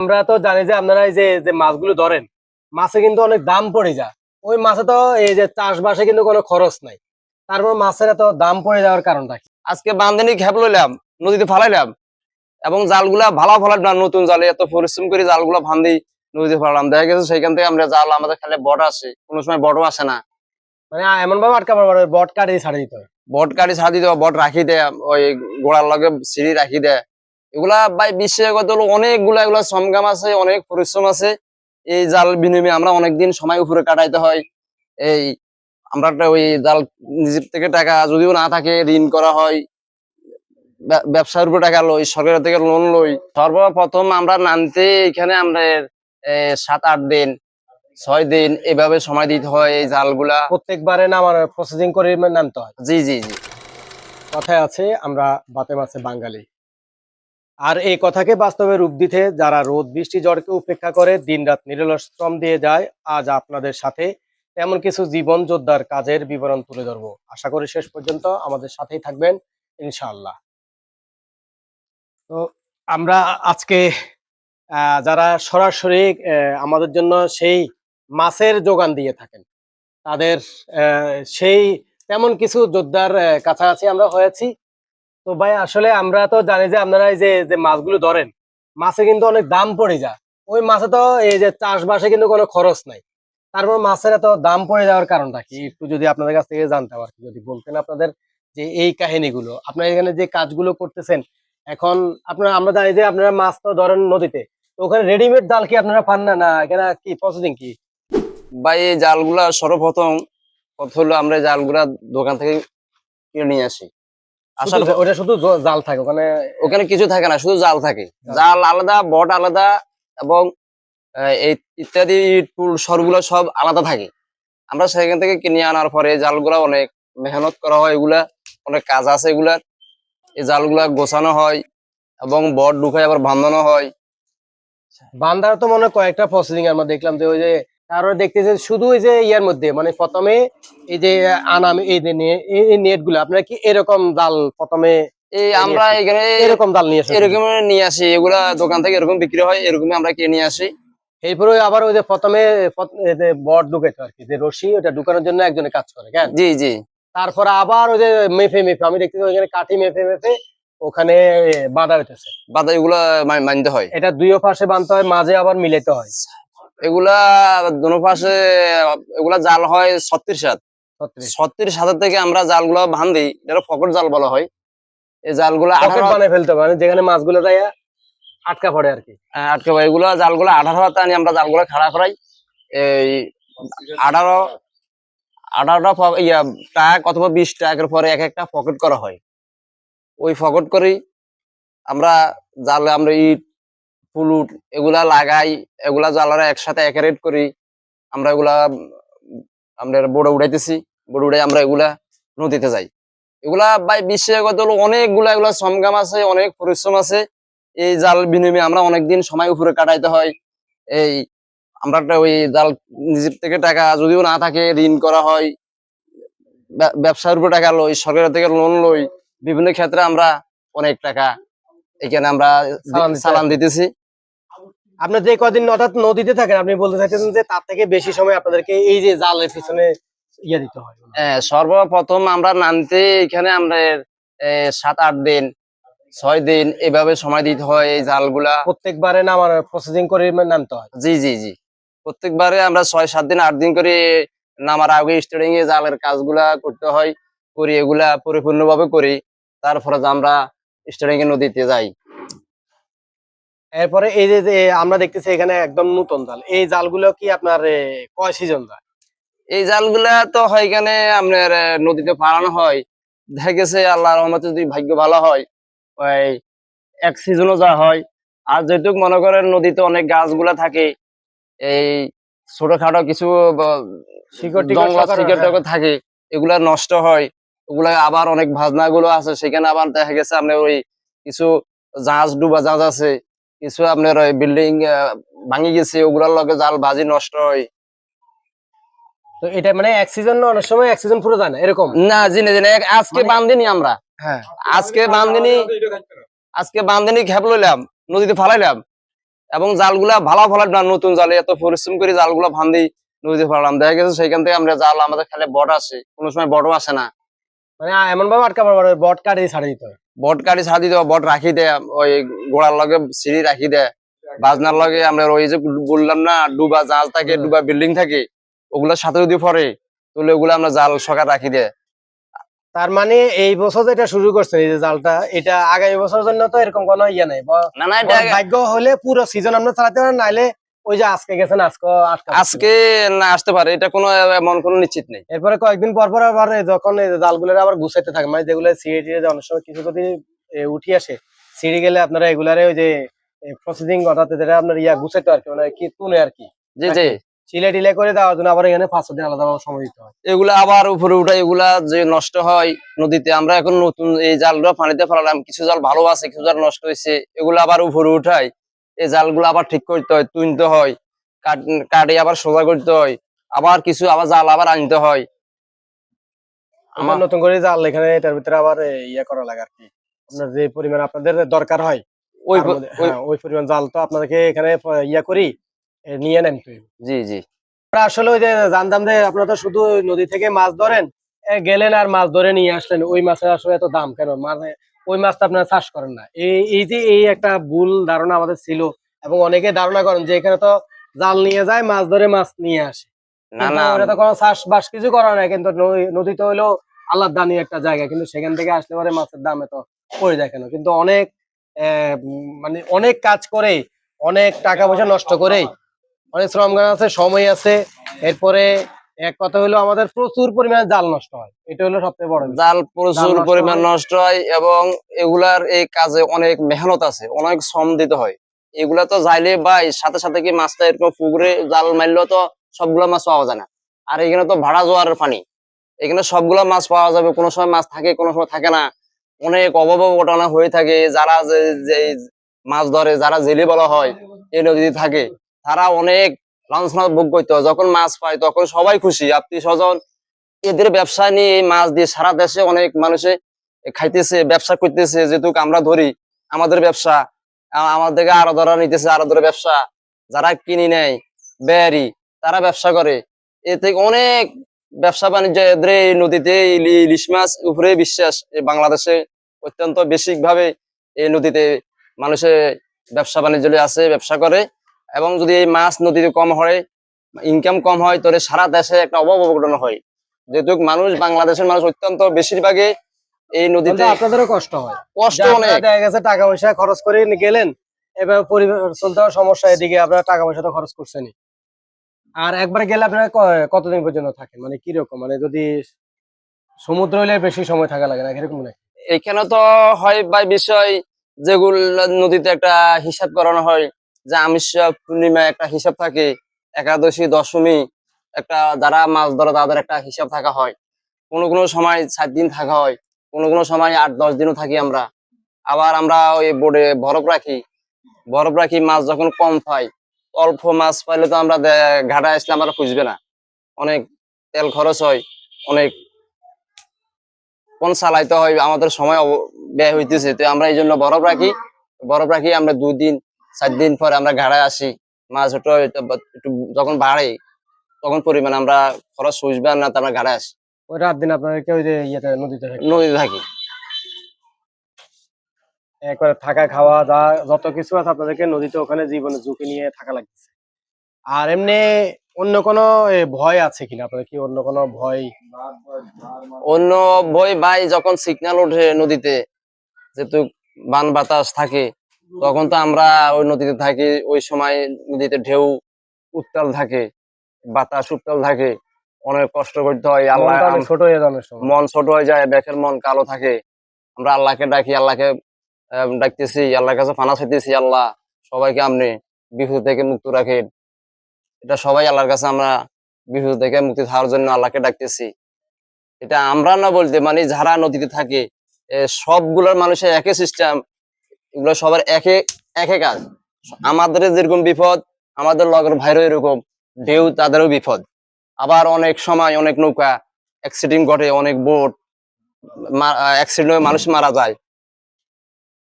আমরা তো জানি যে আপনারা এই যে যে মাছগুলো ধরেন মাছে কিন্তু অনেক দাম পড়ে যায়। ওই মাছে তো এই যে চাষবাসে কিন্তু কোনো খরচ নাই। তারপর মাছের এত দাম পড়ে যাওয়ার কারণটা কি? আজকে বান্ধনি খেপ লইলাম নদীতে ফালাইলাম এবং জালগুলা ভালো ফালাইলাম নতুন জালে এত পরিশ্রম করে জালগুলা ভান্দি নদীতে ফালাম দেখা গেছে সেখান থেকে আমরা জাল আমাদের খালে বট আসে কোনো সময় বটও আসে না। মানে এমন ভাবে আটকা পড়বে বট কাটি ছাড়ে দিতে হবে বট কাটি ছাড়ি দেওয়া বট রাখি দেয় ওই গোড়ার লগে সিঁড়ি রাখি দেয়। এগুলা ভাই বিশ্বাসগত হলো অনেকগুলা এগুলা শ্রমগাম আছে অনেক পরিশ্রম আছে। এই জাল বিনিময়ে আমরা অনেকদিন সময় উপরে কাটাইতে হয়। এই আমরা ওই জাল নিজের থেকে টাকা যদিও না থাকে ঋণ করা হয়। ব্যবসার উপর টাকা লই সরকারের থেকে লোন লই। সর্বপ্রথম আমরা নামতে এখানে আমরা সাত আট দিন ছয় দিন এভাবে সময় দিতে হয় এই জালগুলা। প্রত্যেকবারে নামার প্রসেসিং করে নামতে হয়? জি জি জি। কথায় আছে আমরা বাতে মাছে বাঙালি। আর এই কথাকে বাস্তবে রূপ দিতে যারা রোদ, বৃষ্টি, ঝড়কে উপেক্ষা করে দিনরাত নিরলস শ্রম দিয়ে যায়, আজ আপনাদের সাথে এমন কিছু জীবন যোদ্ধার কাজের বিবরণ তুলে ধরবো। আশা করি শেষ পর্যন্ত আমাদের সাথেই থাকবেন, ইনশাআল্লাহ। তো আমরা আজকে যারা সরাসরি আমাদের জন্য সেই মাছের যোগান দিয়ে থাকেন, তাদের সেই তেমন কিছু যোদ্ধার কাছাকাছি আমরা হয়েছি। তো ভাই, আসলে আমরা তো জানি যে আপনারা এই যে মাছগুলো ধরেন, মাছে কিন্তু অনেক দাম পড়ে যায়। ওই মাছে তো এই যে চাষবাসে কিন্তু কোনো খরচ নাই। তারপর মাছের এত দাম পড়ে যাওয়ার কারণটা কি? একটু যদি আপনাদের কাছ থেকে জানতে পারি, যদি বলতেন আপনাদের যে এই কাহিনীগুলো। আপনারা এখানে যে কাজগুলো করতেছেন, এখন আপনারা, আমরা জানি যে আপনারা মাছ তো ধরেন নদীতে, তো ওখানে রেডিমেড জাল কি আপনারা পান না? না, এখানে কি প্রসেসিং কি? ভাই, এই জালগুলা সর্বপ্রথম কথা হলো আমরা জালগুলা দোকান থেকে কিনে নিয়ে আসি। আসার ওটা শুধু জাল থাকে ওখানে ওখানে কিছু থাকে না শুধু জাল থাকে। জাল। আলাদা বট আলাদা এবং এই ইত্যাদি টুল সরগুলো সব আলাদা থাকে। আমরা সেখান থেকে কিনে আনার পরে জালগুলা অনেক মেহনত করা হয় এগুলা অনেক কাজ আছে এগুলার। এই জালগুলা গোছানো হয় এবং বট ঢুকায় আবার বাঁধানো হয়। বান্ধার তো মনে কয়েকটা প্রসেসিং আমরা দেখলাম যে ওই যে তারপরে দেখতেছে শুধু ওই যে ইয়ার মধ্যে মানে প্রথমে এই যে আনাম এই যে এই নেটগুলো আপনারা কি এরকম জাল প্রথমে এই আমরা এখানে এরকম জাল নিয়ে আসেন? এরকম নিয়ে আসি এগুলা দোকান থেকে এরকম বিক্রি হয় এরকমই আমরা কিনে নিয়ে আসি। এরপরে আবার ওই যে প্রথমে এই বট ঢুকাইতো আর কি যে রশি ওটা ঢুকানোর জন্য একজনে কাজ করে কেন জি জি। তারপরে আবার ওই যে মেফে মেফে আমি দেখতেছি ওইখানে কাঠি মেফে মেফে ওখানে বাঁধা হইতেছে। এগুলা মানতে হয়। এটা দুইও পাশে বাঁধতে হয় মাঝে আবার মিলাইতে হয়। এগুলা দোনো পাশে এগুলা জাল হয় ছত্রিশ সাত ছত্রিশ। ছত্রিশ থেকে আমরা জালগুলা বান্ধি এটা ফকট জাল বলা হয়। এই জালগুলা পকেট আঠারো ফেলতে মানে যেখানে মাছগুলো আটকা পড়ে আর কি। আহ, আটকে ভাই এগুলা জালগুলা আঠারো হাতে আনি আমরা জালগুলা খাড়া করাই। এই আঠারো আঠারোটা ইয়া টাক অথবা বিশ টাকের পরে এক একটা পকেট করা হয়। ওই পকেট করেই আমরা জালে আমরা ইট ফুলুট এগুলা লাগাই এগুলা জালারা একসাথে এক রেট করি। আমরা এগুলা আমরা বোর্ডে উড়াইতেছি বোর্ডে উড়াই আমরা এগুলা নদীতে যাই। এগুলা ভাই বিশ্বাসগত হলো অনেকগুলা এগুলা শ্রমগাম আছে অনেক পরিশ্রম আছে। এই জাল বিনিময়ে আমরা অনেকদিন সময় উপরে কাটাইতে হয়। এই আমরা একটা ওই জাল নিজের থেকে টাকা যদিও না থাকে ঋণ করা হয় ব্যবসার উপর টাকা লই সরকারের থেকে লোন লই বিভিন্ন ক্ষেত্রে আমরা অনেক টাকা এখানে আমরা চালান দিতেছি। আপনার যে কদিন অর্থাৎ নদীতে থাকেন আপনি বলতে চাইতেছেন যে তার থেকে বেশি সময় আপনাদেরকে এই যে জালের পিছনে ইয়ে দিতে হয়। হ্যাঁ, সর্বপ্রথম আমরা নামতে এখানে আমরা সাত আট দিন ছয় দিন এভাবে সময় দিতে হয় এই জালগুলা। প্রত্যেকবারে নামার প্রসেসিং করে নামতে হয়? জি জি জি। প্রত্যেকবারে আমরা ছয় সাত দিন আট দিন করে নামার আগে স্টার্টিং এ জালের কাজগুলা করতে হয় করি এগুলা পরিপূর্ণভাবে করি। তারপরে আমরা স্টার্টিং এ নদীতে যাই। এরপরে এই যে আমরা দেখতেছি এখানে একদম নতুন জাল। এই জালগুলো কি আপনার কয় সিজন যায়? এই জালগুলা তো হয় এখানে আপনার নদীতে পালানো হয়। দেখা গেছে আল্লাহ রহমতে যদি ভাগ্য ভালো হয় ওই এক সিজনও যা হয়। আর যেহেতু মনে করেন নদীতে অনেক গাছগুলা থাকে এই ছোটখাটো কিছু হ্যাঁ। থাকে এগুলা নষ্ট হয়। ওগুলা আবার অনেক ভাজনা গুলো আছে সেখানে আবার দেখা গেছে আপনার ওই কিছু জাহাজ ডুবা জাহাজ আছে। কিছু আপনার ওই বিল্ডিং ভাঙি গেছে ওগুলার লগে জাল বাজি নষ্ট হয়। তো এটা মানে এক সিজন না অনেক সময় এক সিজন পুরো যায় না এরকম? না জিনে জিনে। আজকে মানে- বান্ধিনি আমরা। হ্যাঁ। আজকে বান্ধিনি আজকে বান্ধিনি খেপ লইলাম নদীতে ফালাইলাম। এবং জালগুলা ভালো না নতুন জালে এত পরিশ্রম করে জালগুলা ভান্দি নদীতে ফেলাম দেখা গেছে সেইখান থেকে আমরা জাল আমাদের খালে বট আসে কোনো সময় বটও আসে না। মানে এমন ভাবে পারে বট কাটে ছাড়ে দিতে হয়। বট কাটি ছাড়ি দেওয়া বট রাখি দেয় ওই গোড়ার লগে সিঁড়ি রাখি দেয় বাজনার লগে আমরা ওই যে বললাম না ডুবা জাল থাকে ডুবা বিল্ডিং থাকে ওগুলোর সাথে যদি পরে তাহলে ওগুলো আমরা জাল সকাল রাখি দেয় তার মানে এই বছর যেটা শুরু করছেন এই যে জালটা এটা আগামী বছরের জন্য তো এরকম কোনো ইয়ে নাই না না এটা ভাগ্য হলে পুরো সিজন আমরা চালাতে পারেন নাইলে ওই যে আজকে গেছেন আজকে আজকে না আসতে পারে এটা কোনো এমন কোনো নিশ্চিত নেই। এরপরে কয়েকদিন পর পর আবার যখন জালগুলো আবার গুছাইতে থাকে মানে যেগুলো সিঁড়ি টিড়ে অনেক সময় কিছু যদি উঠি আসে সিঁড়ি গেলে আপনারা এগুলারে ওই যে প্রসেসিং অর্থাৎ যেটা আপনার ইয়া গুছাইতে আর কি মানে কি তুলে আর কি। জি জি। চিলে টিলে করে দেওয়ার জন্য আবার এখানে পাঁচ দিন আলাদা সময় দিতে হয়। এগুলা আবার উপরে উঠে এগুলা যে নষ্ট হয় নদীতে আমরা এখন নতুন এই জালগুলো পানিতে ফেলালাম কিছু জাল ভালো আছে কিছু জাল নষ্ট হয়েছে এগুলো আবার উপরে উঠাই এই জালগুলো আবার ঠিক করতে হয় তুলতে হয় কাটে আবার সোজা করতে হয় আবার কিছু আবার জাল আবার আনতে হয়। আমার নতুন করে জাল এখানে এটার ভিতরে আবার ইয়ে করা লাগে আর কি। আপনার যে পরিমাণ আপনাদের দরকার হয় ওই হ্যাঁ, পরিমাণ জাল তো আপনাদেরকে এখানে ইয়া করি নিয়ে নেন জি জি। আমরা আসলে ওই যে জানতাম যে আপনারা তো শুধু নদী থেকে মাছ ধরেন গেলেন আর মাছ ধরে নিয়ে আসলেন ওই মাছের আসলে এত দাম কেন? মানে ওই মাছটা আপনারা চাষ করেন না। এই এই যে এই একটা ভুল ধারণা আমাদের ছিল এবং অনেকে ধারণা করেন যে এখানে তো জাল নিয়ে যায় মাছ ধরে মাছ নিয়ে আসে। না না। ওটা তো কোনো চাষবাস কিছু করা নাই কিন্তু নদী- আল্লাহর দানি একটা জায়গা কিন্তু সেখান থেকে আসলে পরে মাছের দাম এত পড়ে যায় কেন? কিন্তু অনেক আহ, মানে অনেক কাজ করে অনেক টাকা পয়সা নষ্ট করে অনেক শ্রমগান আছে সময় আছে এরপরে এক কথা হলো আমাদের প্রচুর পরিমাণে জাল নষ্ট হয়। এটা হলো সবচেয়ে বড় জাল প্রচুর পরিমাণ। নষ্ট হয় এবং এগুলার এই কাজে অনেক মেহনত আছে অনেক শ্রম দিতে হয়। এগুলা তো যাইলে বাই সাথে সাথে কি মাছটা এরকম পুকুরে জাল মারলেও তো সবগুলা মাছ পাওয়া যায় না। আর এখানে তো ভাড়া জোয়ারের পানি। এখানে সবগুলা মাছ পাওয়া যাবে কোনো সময় মাছ থাকে কোনো সময় থাকে না। অনেক অভাব ঘটনা হয়ে থাকে যারা যে যে মাছ ধরে যারা জেলে বলা হয় এই নদীতে থাকে তারা অনেক লাঞ্ছনা ভোগ করতে হয়। যখন মাছ পায়, তখন সবাই খুশি আত্মীয় স্বজন এদের ব্যবসা নিয়ে এই মাছ দিয়ে সারা দেশে অনেক মানুষে খাইতেছে, ব্যবসা করতেছে। যেহেতু আমরা ধরি, আমাদের ব্যবসা, আ- আমার থেকে আরও ধরা নিতেছে, আরও ধরে ব্যবসা। যারা কিনি নেয় বেয়ারি তারা ব্যবসা করে। এ থেকে অনেক ব্যবসা বাণিজ্য এদের এই নদীতে ইলিশ মাছ উপরে বিশ্বাস। বাংলাদেশে অত্যন্ত বেসিক ভাবে এই নদীতে মানুষের ব্যবসা বাণিজ্য আছে ব্যবসা করে। এবং যদি এই মাছ নদীতে কম হয় ইনকাম কম হয় তাহলে সারা দেশে একটা অভাব অঘটন হয়। যেহেতু মানুষ বাংলাদেশের মানুষ অত্যন্ত বেশিরভাগই এই নদীতে আপনাদেরও কষ্ট হয়। কষ্ট অনেক। দেখা গেছে টাকা পয়সা খরচ করে গেলেন এবার পরিবার চলতে সমস্যা এদিকে আপনারা টাকা পয়সা তো খরচ করছেনই। আর একবার গেলে আপনারা কতদিন পর্যন্ত থাকেন? মানে কীরকম? মানে যদি সমুদ্র হলে বেশি সময় থাকা লাগে না কীরকম নাকি? এখানে তো হয় বা বিষয় যেগুলো নদীতে একটা হিসাব করানো হয় যে আমিষ পূর্ণিমা একটা হিসাব থাকে, একাদশী, দশমী, একটা যারা মাছ ধরে তাদের একটা হিসাব থাকা হয়। কোনো কোনো সময় সাত দিন থাকা হয়, কোনো কোনো সময় আট, দশ দিনও থাকি আমরা। আবার আমরা ওই বোর্ডে বরফ রাখি। বরফ রাখি, মাছ যখন কম পাই, অল্প মাছ পাইলে তো আমরা ঘাটা আসলে আমরা খুঁজবে না। অনেক তেল খরচ হয়, অনেক কোন চালাইতে হয়, আমাদের সময় ব্যয় হইতেছে। তো আমরা এই জন্য বরফ রাখি। বরফ রাখি আমরা দুই চার দিন পরে আমরা ঘাড়ায় আসি মাছ একটু একটু যখন বাড়ে তখন পরিমাণ আমরা খরচ সুঝবে না আমরা ঘাড়ায় আসি। ওই রাত দিন আপনাদেরকে ওই যে ইয়েতে নদীতে থাকে। নদীতে থাকি। একবারে থাকা খাওয়া যা যত কিছু আছে আপনাদেরকে নদীতে ওখানে জীবনে ঝুঁকি নিয়ে থাকা লাগছে আর এমনি অন্য কোনো ভয় আছে কিনা? আপনাদের কি অন্য কোনো ভয়? অন্য বই ভাই যখন সিগন্যাল ওঠে নদীতে যেহেতু বান বাতাস থাকে তখন তো আমরা ওই নদীতে থাকি ওই সময় নদীতে ঢেউ উত্তাল থাকে বাতাস উত্তাল থাকে অনেক কষ্ট করতে হয় আল্লাহ ছোট হয়ে যাবে মন ছোট হয়ে যায় ব্যাকের মন কালো থাকে। আমরা আল্লাহকে ডাকি আল্লাহকে ডাকতেছি আল্লাহর কাছে ফানা চাইতেছি আল্লাহ সবাইকে আপনি বিপদ থেকে মুক্ত রাখেন। এটা সবাই আল্লাহর কাছে আমরা বিপদ থেকে মুক্তি থাকার জন্য আল্লাহকে ডাকতেছি। এটা আমরা না বলতে মানে যারা নদীতে থাকে সবগুলোর মানুষের একই সিস্টেম এগুলো সবার একে একে কাজ। আমাদের যেরকম বিপদ, আমাদের লগের ভাইরও এরকম, ঢেউ তাদেরও বিপদ। আবার অনেক সময় অনেক নৌকা অ্যাক্সিডেন্ট ঘটে, অনেক বোট অ্যাক্সিডেন্ট হয়ে মানুষ মারা যায়।